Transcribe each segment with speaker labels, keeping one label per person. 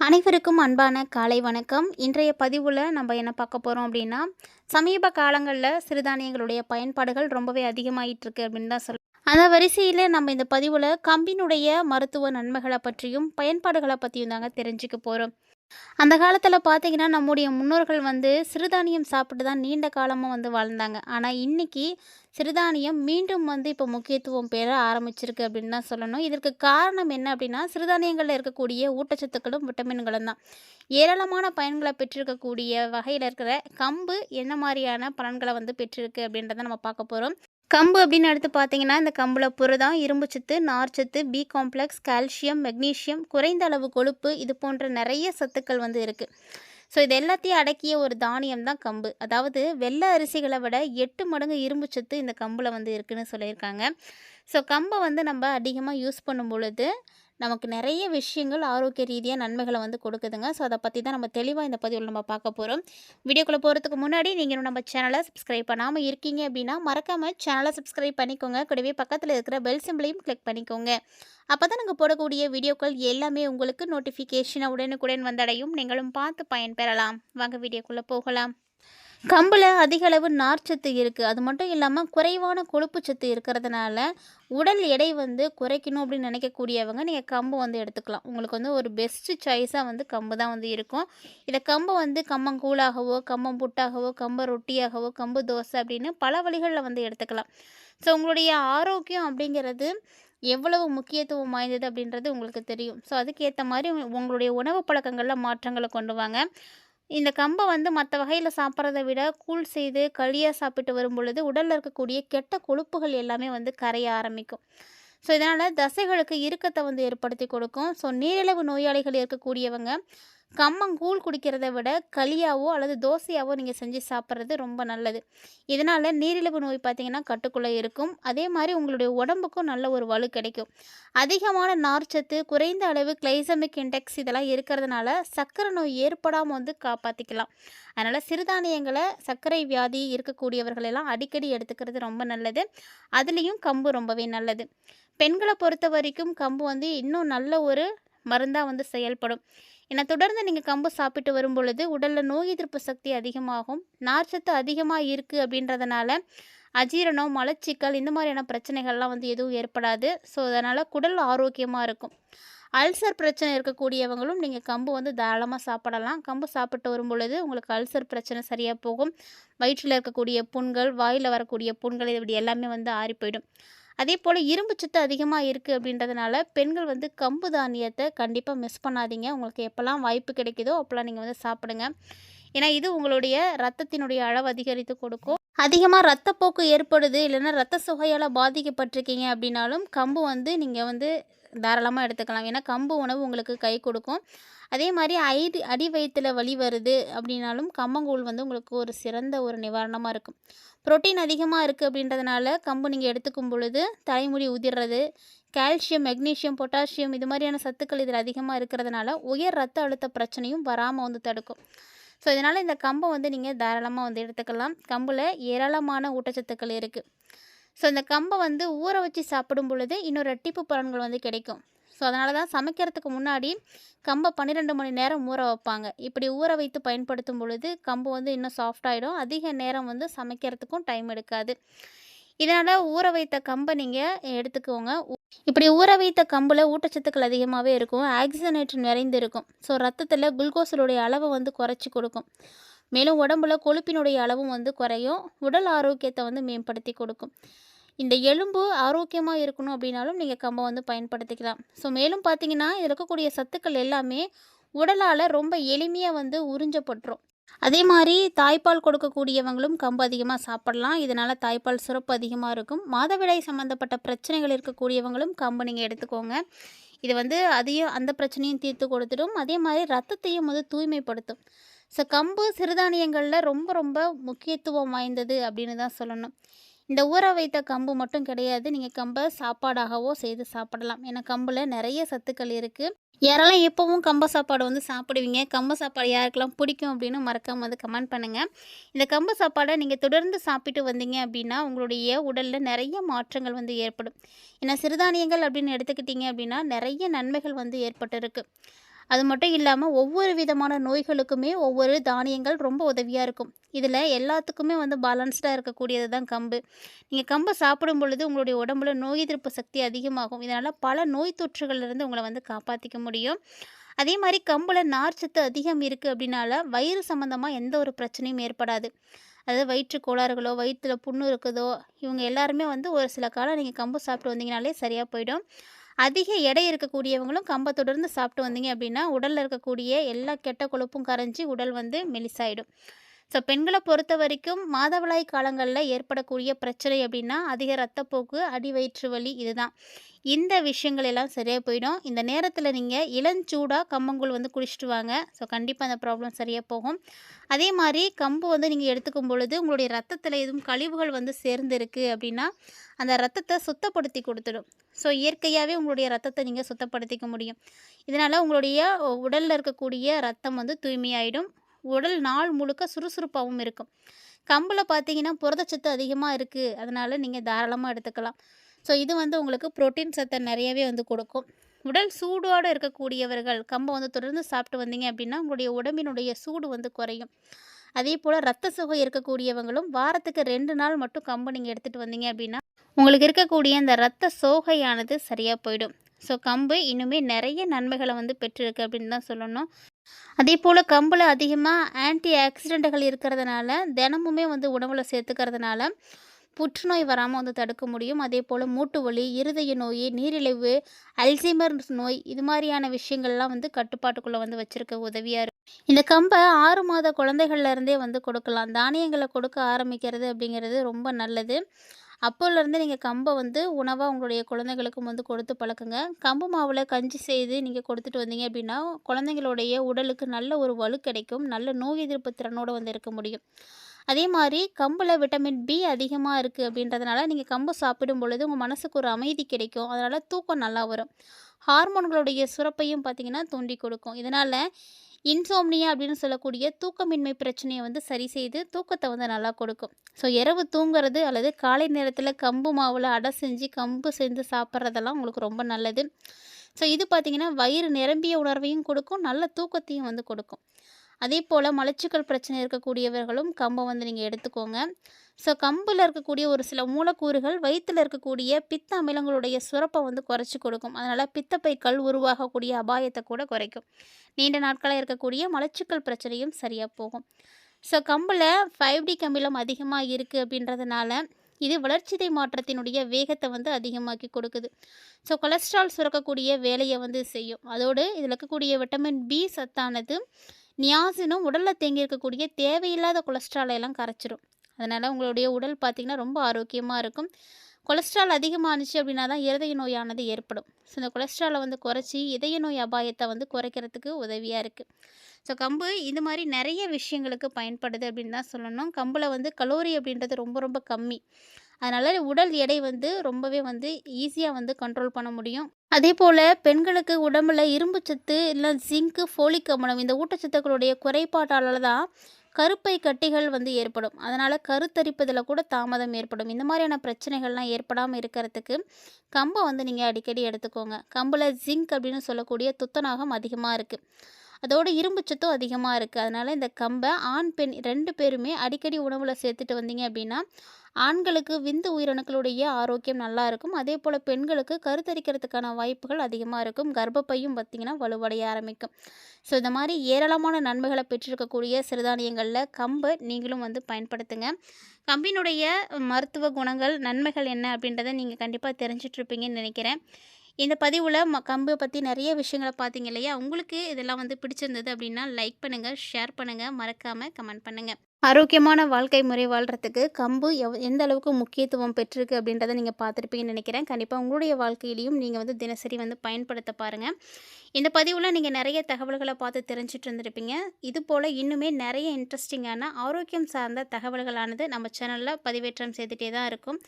Speaker 1: அனைவருக்கும் அன்பான காலை வணக்கம். இன்றைய பதிவில் நம்ம என்ன பார்க்க போகிறோம் அப்படின்னா சமீப காலங்களில் சிறுதானியங்களுடைய பயன்பாடுகள் ரொம்பவே அதிகமாகிட்டுருக்கு அப்படின்னு தான் சொல்ல அந்த வரிசையில் நம்ம இந்த பதிவில் கம்பினுடைய மருத்துவ நன்மைகளை பற்றியும் பயன்பாடுகளை பற்றியும் தாங்க தெரிஞ்சுக்க போகிறோம் அந்த காலத்தில் பார்த்தீங்கன்னா நம்முடைய முன்னோர்கள் வந்து சிறுதானியம் சாப்பிட்டு தான் நீண்ட காலமாக வந்து வாழ்ந்தாங்க. ஆனால் இன்னைக்கு சிறுதானியம் மீண்டும் வந்து இப்போ முக்கியத்துவம் பெற ஆரம்பிச்சிருக்கு அப்படின்னு தான் சொல்லணும். இதற்கு காரணம் என்ன அப்படின்னா சிறுதானியங்களில் இருக்கக்கூடிய ஊட்டச்சத்துக்களும் விட்டமின்களும் தான். ஏராளமான பயன்களை பெற்றிருக்கக்கூடிய வகையில் இருக்கிற கம்பு என்ன மாதிரியான பலன்களை வந்து பெற்றிருக்கு அப்படின்றத நம்ம பார்க்க போகிறோம் கம்பு அப்படின்னு எடுத்து பார்த்தீங்கன்னா இந்த கம்பில் புரதம் இரும்புச்சத்து நார்ச்சத்து பி காம்ப்ளெக்ஸ் கால்சியம் மெக்னீஷியம் குறைந்த அளவு கொழுப்பு இது போன்ற நிறைய சத்துக்கள் வந்து இருக்குது ஸோ இது எல்லாத்தையும் அடக்கிய ஒரு தானியம் தான் கம்பு. அதாவது வெள்ளை அரிசிகளை விட எட்டு மடங்கு இரும்புச்சத்து இந்த கம்பில் வந்து இருக்குன்னு சொல்லியிருக்காங்க. ஸோ கம்பை வந்து நம்ம அதிகமாக யூஸ் பண்ணும் பொழுது நமக்கு நிறைய விஷயங்கள் ஆரோக்கிய ரீதியாக நன்மைகளை வந்து கொடுக்குதுங்க. ஸோ அதை பற்றி தான் நம்ம தெளிவாக இந்த பதிவில் நம்ம பார்க்க போகிறோம் வீடியோக்குள்ளே போகிறதுக்கு முன்னாடி நீங்கள் நம்ம சேனலை சப்ஸ்கிரைப் பண்ணாமல் இருக்கீங்க அப்படின்னா மறக்காமல் சேனலை சப்ஸ்கிரைப் பண்ணிக்கோங்க. கூடவே பக்கத்தில் இருக்கிற பெல் சிம்பிளையும் கிளிக் பண்ணிக்கோங்க. அப்போ தான் நாங்கள் போடக்கூடிய வீடியோக்கள் எல்லாமே உங்களுக்கு நோட்டிஃபிகேஷனை உடனுக்குடன் வந்தடையும். நீங்களும் பார்த்து பயன்பெறலாம். வாங்க வீடியோக்குள்ளே போகலாம். கம்பில் அதிக அளவு நார்ச்சத்து இருக்குது அது மட்டும் இல்லாமல் குறைவான கொழுப்பு சத்து இருக்கிறதுனால உடல் எடை வந்து குறைக்கணும் அப்படின்னு நினைக்கக்கூடியவங்க நீங்கள் கம்பு வந்து எடுத்துக்கலாம். உங்களுக்கு வந்து ஒரு பெஸ்ட்டு சாய்ஸாக வந்து கம்பு தான் வந்து இருக்கும். இதை கம்பு வந்து கம்பங்கூழாகவோ கம்பம் புட்டாகவோ கம்ப ரொட்டியாகவோ கம்பு தோசை அப்படின்னு பல வழிகளில் வந்து எடுத்துக்கலாம். ஸோ உங்களுடைய ஆரோக்கியம் அப்படிங்கிறது எவ்வளவு முக்கியத்துவம் வாய்ந்தது அப்படின்றது உங்களுக்கு தெரியும். ஸோ அதுக்கேற்ற மாதிரி உங்களுடைய உணவு பழக்கங்களில் மாற்றங்களை கொண்டு வாங்க. இந்த கம்பை வந்து மற்ற வகையில் சாப்பிட்றத விட கூழ் செய்து களியாக சாப்பிட்டு வரும் பொழுது உடலில் இருக்கக்கூடிய கெட்ட கொழுப்புகள் எல்லாமே வந்து கரைய ஆரம்பிக்கும். ஸோ இதனால் தசைகளுக்கு இறுக்கத்தை வந்து ஏற்படுத்தி கொடுக்கும். ஸோ நீரிழிவு நோயாளிகள் இருக்கக்கூடியவங்க கம்மங்கூழ் குடிக்கிறத விட களியாவோ அல்லது தோசையாவோ நீங்கள் செஞ்சு சாப்பிட்றது ரொம்ப நல்லது. இதனால் நீரிழிவு நோய் பார்த்தீங்கன்னா கட்டுக்குள்ளே இருக்கும். அதே மாதிரி உங்களுடைய உடம்புக்கும் நல்ல ஒரு வலு கிடைக்கும். அதிகமான நார்ச்சத்து குறைந்த அளவு கிளைசமிக் இண்டெக்ஸ் இதெல்லாம் இருக்கிறதுனால சர்க்கரை நோய் ஏற்படாமல் வந்து காப்பாற்றிக்கலாம் அதனால் சிறுதானியங்களை சர்க்கரை வியாதி இருக்கக்கூடியவர்கள் எல்லாம் அடிக்கடி எடுத்துக்கிறது ரொம்ப நல்லது. அதுலேயும் கம்பு ரொம்பவே நல்லது. பெண்களை பொறுத்த வரைக்கும் கம்பு வந்து இன்னும் நல்ல ஒரு மருந்தாக வந்து செயல்படும். என தொடர்ந்து நீங்கள் கம்பு சாப்பிட்டு வரும் பொழுது உடலில் நோய் எதிர்ப்பு சக்தி அதிகமாகும். நார்ச்சத்து அதிகமாக இருக்குது அப்படின்றதுனால அஜீரணம் மலச்சிக்கல் இந்த மாதிரியான பிரச்சனைகள்லாம் வந்து எதுவும் ஏற்படாது. ஸோ அதனால் குடல் ஆரோக்கியமாக இருக்கும். அல்சர் பிரச்சனை இருக்கக்கூடியவங்களும் நீங்கள் கம்பு வந்து தாராளமாக சாப்பிடலாம். கம்பு சாப்பிட்டு வரும் பொழுது உங்களுக்கு அல்சர் பிரச்சனை சரியாக போகும். வயிற்றில் இருக்கக்கூடிய புண்கள் வாயில் வரக்கூடிய புண்கள் இப்படி எல்லாமே வந்து ஆறி போயிடும். அதே போல் இரும்பு சத்து அதிகமாக இருக்குது அப்படின்றதுனால பெண்கள் வந்து கம்பு தானியத்தை கண்டிப்பாக மிஸ் பண்ணாதீங்க. உங்களுக்கு எப்போல்லாம் வாய்ப்பு கிடைக்குதோ அப்போல்லாம் நீங்கள் வந்து சாப்பிடுங்க. ஏன்னா இது உங்களுடைய ரத்தத்தினுடைய அளவு அதிகரித்து கொடுக்கும். அதிகமாக ரத்தப்போக்கு ஏற்படுது இல்லைன்னா ரத்த சுகையால் பாதிக்கப்பட்டிருக்கீங்க அப்படின்னாலும் கம்பு வந்து நீங்கள் வந்து தாராளமாக எடுத்துக்கலாம். ஏன்னா கம்பு உணவு உங்களுக்கு கை கொடுக்கும். அதே மாதிரி ஐடி அடி வயிற்றில் வலி வருது அப்படின்னாலும் கம்பங்கூழ் வந்து உங்களுக்கு ஒரு சிறந்த ஒரு நிவாரணமாக இருக்கும். புரோட்டீன் அதிகமாக இருக்குது அப்படின்றதுனால கம்பு நீங்கள் எடுத்துக்கும் பொழுது தலைமுடி உதிர்றது கால்சியம் மெக்னீஷியம் பொட்டாசியம் இது மாதிரியான சத்துக்கள் இதில் அதிகமாக இருக்கிறதுனால உயர் ரத்த அழுத்த பிரச்சனையும் வராமல் வந்து தடுக்கும். ஸோ இதனால் இந்த கம்பை வந்து நீங்கள் தாராளமாக வந்து எடுத்துக்கலாம். கம்பில் ஏராளமான ஊட்டச்சத்துக்கள் இருக்குது ஸோ இந்த கம்பை வந்து ஊற வச்சு சாப்பிடும் பொழுது இன்னும் ரெட்டிப்பு பலன்கள் வந்து கிடைக்கும். ஸோ அதனால தான் சமைக்கிறதுக்கு முன்னாடி கம்பை பன்னிரெண்டு மணி நேரம் ஊற வைப்பாங்க. இப்படி ஊற வைத்து பயன்படுத்தும் பொழுது கம்பு வந்து இன்னும் சாஃப்டாகிடும் அதிக நேரம் வந்து சமைக்கிறதுக்கும் டைம் எடுக்காது. இதனால் ஊற வைத்த கம்பை நீங்கள் எடுத்துக்கோங்க. இப்படி ஊற வைத்த கம்பில் ஊட்டச்சத்துக்கள் அதிகமாகவே இருக்கும். ஆக்சிஜனேட் நிறைந்து இருக்கும் ஸோ ரத்தத்தில் குளுக்கோஸுடைய அளவை வந்து குறைச்சி கொடுக்கும். மேலும் உடம்புல கொழுப்பினுடைய அளவும் வந்து குறையும். உடல் ஆரோக்கியத்தை வந்து மேம்படுத்தி கொடுக்கும். இந்த எலும்பு ஆரோக்கியமாக இருக்கணும் அப்படின்னாலும் நீங்கள் கம்பை வந்து பயன்படுத்திக்கலாம். ஸோ மேலும் பார்த்தீங்கன்னா இதில் இருக்கக்கூடிய சத்துக்கள் எல்லாமே உடலால் ரொம்ப எளிமையாக வந்து உறிஞ்சப்பட்டுரும். அதே மாதிரி தாய்ப்பால் கொடுக்கக்கூடியவங்களும் கம்பு அதிகமாக சாப்பிடலாம். இதனால் தாய்ப்பால் சுரப்பு அதிகமாக இருக்கும். மாதவிடாய் சம்மந்தப்பட்ட பிரச்சனைகள் இருக்கக்கூடியவங்களும் கம்பு நீங்கள் எடுத்துக்கோங்க. இது வந்து அதையும் அந்த பிரச்சனையும் தீர்த்து கொடுத்துடும். அதே மாதிரி ரத்தத்தையும் வந்து தூய்மைப்படுத்தும். ஸோ கம்பு சிறுதானியங்களில் ரொம்ப ரொம்ப முக்கியத்துவம் வாய்ந்தது அப்படின்னு தான் சொல்லணும். இந்த ஊற வைத்த கம்பு மட்டும் கிடையாது. நீங்கள் கம்பை சாப்பாடாகவோ செய்து சாப்பிடலாம். ஏன்னா கம்பில் நிறைய சத்துக்கள் இருக்குது யாரெல்லாம் எப்போவும் கம்ப சாப்பாடு வந்து சாப்பிடுவீங்க. கம்ப சாப்பாடு யாருக்கெல்லாம் பிடிக்கும் அப்படின்னு மறக்காமல் வந்து கமெண்ட் பண்ணுங்கள் இந்த கம்பு சாப்பாடை நீங்கள் தொடர்ந்து சாப்பிட்டு வந்தீங்க அப்படின்னா உங்களுடைய உடலில் நிறைய மாற்றங்கள் வந்து ஏற்படும். ஏன்னா சிறுதானியங்கள் அப்படின்னு எடுத்துக்கிட்டிங்க அப்படின்னா நிறைய நன்மைகள் வந்து ஏற்பட்டிருக்கு. அது மட்டும் இல்லாமல் ஒவ்வொரு விதமான நோய்களுக்குமே ஒவ்வொரு தானியங்கள் ரொம்ப உதவியாக இருக்கும். இதில் எல்லாத்துக்குமே வந்து பேலன்ஸ்டாக இருக்கக்கூடியது தான் கம்பு. நீங்கள் கம்பை சாப்பிடும் பொழுது உங்களுடைய உடம்புல நோய் எதிர்ப்பு சக்தி அதிகமாகும். இதனால் பல நோய் தொற்றுகள்லேருந்து உங்களை வந்து காப்பாற்றிக்க முடியும். அதே மாதிரி கம்பில் நார்ச்சத்து அதிகம் இருக்குது அப்படின்னால வயிறு சம்மந்தமாக எந்த ஒரு பிரச்சனையும் ஏற்படாது. அதாவது வயிற்று கோளாறுகளோ வயிற்றில் புண்ணு இருக்குதோ இவங்க எல்லாருமே வந்து ஒரு சில காலம் நீங்கள் கம்பு சாப்பிட்டு வந்தீங்கனாலே சரியாக போயிடும். அதிக எடை இருக்கக்கூடியவங்களும் கம்பை தொடர்ந்து சாப்பிட்டு வந்தீங்க அப்படின்னா உடலில் இருக்கக்கூடிய எல்லா கெட்ட கொழுப்பும் கரைஞ்சி உடல் வந்து மெலிசாயிடும். ஸோ பெண்களை பொறுத்த வரைக்கும் மாதவிளாய் காலங்களில் ஏற்படக்கூடிய பிரச்சனை அப்படின்னா அதிக ரத்தப்போக்கு அடி வயிற்று வலி இதுதான். இந்த விஷயங்கள் எல்லாம் சரியாக போயிடும். இந்த நேரத்தில் நீங்கள் இளஞ்சூடாக கம்பங்கூழ் வந்து குடிச்சிட்டு வாங்க. ஸோ கண்டிப்பாக அந்த ப்ராப்ளம் சரியாக போகும். அதே மாதிரி கம்பு வந்து நீங்கள் எடுத்துக்கும் பொழுது உங்களுடைய ரத்தத்தில் எதுவும் கழிவுகள் வந்து சேர்ந்துருக்கு அப்படின்னா அந்த ரத்தத்தை சுத்தப்படுத்தி கொடுத்துடும். ஸோ இயற்கையாகவே உங்களுடைய ரத்தத்தை நீங்கள் சுத்தப்படுத்திக்க முடியும். இதனால் உங்களுடைய உடலில் இருக்கக்கூடிய ரத்தம் வந்து தூய்மையாயிடும். உடல் நாள் முழுக்க சுறுசுறுப்பாகவும் இருக்கும். கம்பில் பார்த்தீங்கன்னா புரதச்சத்து அதிகமாக இருக்குது அதனால் நீங்கள் தாராளமாக எடுத்துக்கலாம். ஸோ இது வந்து உங்களுக்கு புரோட்டீன் சத்தை நிறையவே வந்து கொடுக்கும். உடல் சூடோடு இருக்கக்கூடியவர்கள் கம்பை வந்து தொடர்ந்து சாப்பிட்டு வந்தீங்க அப்படின்னா உங்களுடைய உடம்பினுடைய சூடு வந்து குறையும். அதே போல் ரத்த சுகை இருக்கக்கூடியவங்களும் வாரத்துக்கு ரெண்டு நாள் மட்டும் கம்பு நீங்கள் எடுத்துகிட்டு வந்தீங்க அப்படின்னா உங்களுக்கு இருக்கக்கூடிய அந்த ரத்த சோகையானது சரியாக போயிடும். ஸோ கம்பு இன்னுமே நிறைய நன்மைகளை வந்து பெற்றிருக்கு அப்படின்னு தான் சொல்லணும். அதே போல் கம்பில் அதிகமாக ஆன்டி ஆக்சிடெண்ட்டுகள் இருக்கிறதுனால தினமுமே வந்து உணவில் சேர்த்துக்கிறதுனால புற்றுநோய் வராமல் வந்து தடுக்க முடியும். அதே போல் மூட்டு வலி இருதய நோய் நீரிழிவு அல்சைமர் நோய் இது மாதிரியான விஷயங்கள்லாம் வந்து கட்டுப்பாட்டுக்குள்ளே வந்து வச்சுருக்க உதவியாக இருக்கும். இந்த கம்பை ஆறு மாத குழந்தைகள்லேருந்தே வந்து கொடுக்கலாம். தானியங்களை கொடுக்க ஆரம்பிக்கிறது அப்படிங்கிறது ரொம்ப நல்லது. அப்போலேருந்து நீங்கள் கம்பை வந்து உணவாக உங்களுடைய குழந்தைகளுக்கும் வந்து கொடுத்து பழக்குங்க. கம்பு மாவில் கஞ்சி செய்து நீங்கள் கொடுத்துட்டு வந்தீங்க அப்படின்னா குழந்தைங்களுடைய உடலுக்கு நல்ல ஒரு வலு கிடைக்கும். நல்ல நோய் எதிர்ப்பு திறனோடு வந்து இருக்க முடியும். அதே மாதிரி கம்பில் விட்டமின் பி அதிகமாக இருக்குது அப்படின்றதுனால நீங்கள் கம்பு சாப்பிடும் பொழுது உங்கள் மனசுக்கு ஒரு அமைதி கிடைக்கும். அதனால் தூக்கம் நல்லா வரும். ஹார்மோன்களுடைய சுரப்பையும் பார்த்திங்கன்னா தூண்டி கொடுக்கும். இதனால் இன்சோம்னியா அப்படின்னு சொல்லக்கூடிய தூக்கமின்மை பிரச்சனையை வந்து சரி செய்து தூக்கத்தை வந்து நல்லா கொடுக்கும். ஸோ இரவு தூங்குறது அல்லது காலை நேரத்தில் கம்பு மாவில் அடை செஞ்சு கம்பு செஞ்சு சாப்பிட்றதெல்லாம் உங்களுக்கு ரொம்ப நல்லது. ஸோ இது பார்த்திங்கன்னா வயிறு நிரம்பிய உணர்வையும் கொடுக்கும் நல்ல தூக்கத்தையும் வந்து கொடுக்கும். அதே போல் மலச்சிக்கல் பிரச்சனை இருக்கக்கூடியவர்களும் கம்பை வந்து நீங்கள் எடுத்துக்கோங்க. ஸோ கம்பில் இருக்கக்கூடிய ஒரு சில மூலக்கூறுகள் வயிற்றில் இருக்கக்கூடிய பித்த அமிலங்களுடைய சுரப்பை வந்து குறைச்சி கொடுக்கும். அதனால் பித்தப்பை கல் உருவாகக்கூடிய அபாயத்தை கூட குறைக்கும். நீண்ட நாட்களாக இருக்கக்கூடிய மலச்சிக்கல் பிரச்சனையும் சரியாக போகும். ஸோ கம்பில் ஃபைவ் டி கம்பிலம் அதிகமாக இருக்குது அப்படின்றதுனால இது வளர்ச்சிதை மாற்றத்தினுடைய வேகத்தை வந்து அதிகமாக்கி கொடுக்குது. ஸோ கொலஸ்ட்ரால் சுரக்கக்கூடிய வேலையை வந்து செய்யும். அதோடு இதில் இருக்கக்கூடிய விட்டமின் பி சத்தானது நியாசினும் உடலில் தேங்கி இருக்கக்கூடிய தேவையில்லாத கொலஸ்ட்ராலை எல்லாம் கரைச்சிரும். அதனால் உங்களுடைய உடல் பார்த்திங்கன்னா ரொம்ப ஆரோக்கியமாக இருக்கும். கொலஸ்ட்ரால் அதிகமானுச்சு அப்படின்னா தான் இருதய நோயானது ஏற்படும். ஸோ இந்த கொலஸ்ட்ராலை வந்து குறைச்சி இதய நோய் அபாயத்தை வந்து குறைக்கிறதுக்கு உதவியாக இருக்குது ஸோ கம்பு இது மாதிரி நிறைய விஷயங்களுக்கு பயன்படுது அப்படின்னு தான் சொல்லணும். கம்பில் வந்து கலோரி அப்படின்றது ரொம்ப ரொம்ப கம்மி. அதனால் உடல் எடை வந்து ரொம்பவே வந்து ஈஸியாக வந்து கண்ட்ரோல் பண்ண முடியும். அதே போல் பெண்களுக்கு உடம்புல இரும்பு சத்து இல்லை ஜிங்க்கு ஃபோலிக் அமிலம் இந்த ஊட்டச்சத்துக்களுடைய குறைபாட்டால் தான் கருப்பை கட்டிகள் வந்து ஏற்படும். அதனால் கருத்தரிப்பதில் கூட தாமதம் ஏற்படும். இந்த மாதிரியான பிரச்சனைகள்லாம் ஏற்படாமல் இருக்கிறதுக்கு கம்பை வந்து நீங்கள் அடிக்கடி எடுத்துக்கோங்க. கம்பில் ஜிங்க் அப்படின்னு சொல்லக்கூடிய துத்தநாகம் அதிகமாக இருக்குது அதோட இரும்பு சத்தும் அதிகமாக இருக்குது அதனால் இந்த கம்பை ஆண் பெண் ரெண்டு பேருமே அடிக்கடி உணவில் சேர்த்துட்டு வந்தீங்க அப்படின்னா ஆண்களுக்கு விந்து உயிரணுக்களுடைய ஆரோக்கியம் நல்லா இருக்கும். அதே போல் பெண்களுக்கு கருத்தரிக்கிறதுக்கான வாய்ப்புகள் அதிகமாக இருக்கும். கர்ப்பப்பையும் பார்த்திங்கன்னா வலுவடைய ஆரம்பிக்கும். ஸோ இந்த மாதிரி ஏராளமான நன்மைகளை பெற்றிருக்கக்கூடிய சிறுதானியங்களில் கம்பை நீங்களும் வந்து பயன்படுத்துங்க. கம்பினுடைய மருத்துவ குணங்கள் நன்மைகள் என்ன அப்படின்றத நீங்கள் கண்டிப்பாக தெரிஞ்சிட்ருப்பீங்கன்னு நினைக்கிறேன். இந்த பதிவில் ம கம்பை பற்றி நிறைய விஷயங்களை பார்த்தீங்க இல்லையா? உங்களுக்கு இதெல்லாம் வந்து பிடிச்சிருந்தது அப்படின்னா லைக் பண்ணுங்கள் ஷேர் பண்ணுங்கள் மறக்காமல் கமெண்ட் பண்ணுங்கள் ஆரோக்கியமான வாழ்க்கை முறை வாழ்கிறதுக்கு கம்பு எவ் எந்த அளவுக்கு முக்கியத்துவம் பெற்றிருக்கு அப்படின்றத நீங்கள் பார்த்துருப்பீங்கன்னு நினைக்கிறேன். கண்டிப்பாக உங்களுடைய வாழ்க்கையிலையும் நீங்கள் வந்து தினசரி வந்து பயன்படுத்த பாருங்கள் இந்த பதிவில் நீங்கள் நிறைய தகவல்களை பார்த்து தெரிஞ்சிட்டு இருந்திருப்பீங்க. இது போல் இன்னுமே நிறைய இன்ட்ரெஸ்டிங்கான ஆரோக்கியம் சார்ந்த தகவல்களானது நம்ம சேனலில் பதிவேற்றம் செய்துகிட்டே தான் இருக்கும்.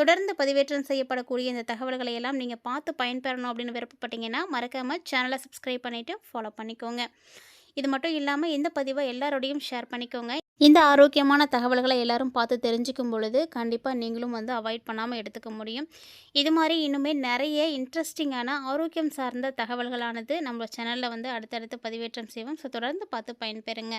Speaker 1: தொடர்ந்து பதிவேற்றம் செய்யப்படக்கூடிய இந்த தகவல்களை எல்லாம் நீங்கள் பார்த்து பயன்பெறணும் அப்படின்னு விருப்பப்பட்டீங்கன்னா மறக்காமல் சேனலை சப்ஸ்கிரைப் பண்ணிவிட்டு ஃபாலோ பண்ணிக்கோங்க. இது மட்டும் இல்லாமல் இந்த பதிவை எல்லாரோடையும் ஷேர் பண்ணிக்கோங்க. இந்த ஆரோக்கியமான தகவல்களை எல்லாரும் பார்த்து தெரிஞ்சுக்கும் பொழுது கண்டிப்பாக நீங்களும் வந்து அவாய்ட் பண்ணாமல் எடுத்துக்க முடியும். இது மாதிரி இன்னுமே நிறைய இன்ட்ரெஸ்டிங்கான ஆரோக்கியம் சார்ந்த தகவல்களானது நம்ம சேனலில் வந்து அடுத்தடுத்து பதிவேற்றம் செய்வோம். ஸோ தொடர்ந்து பார்த்து பயன்பெறுங்க.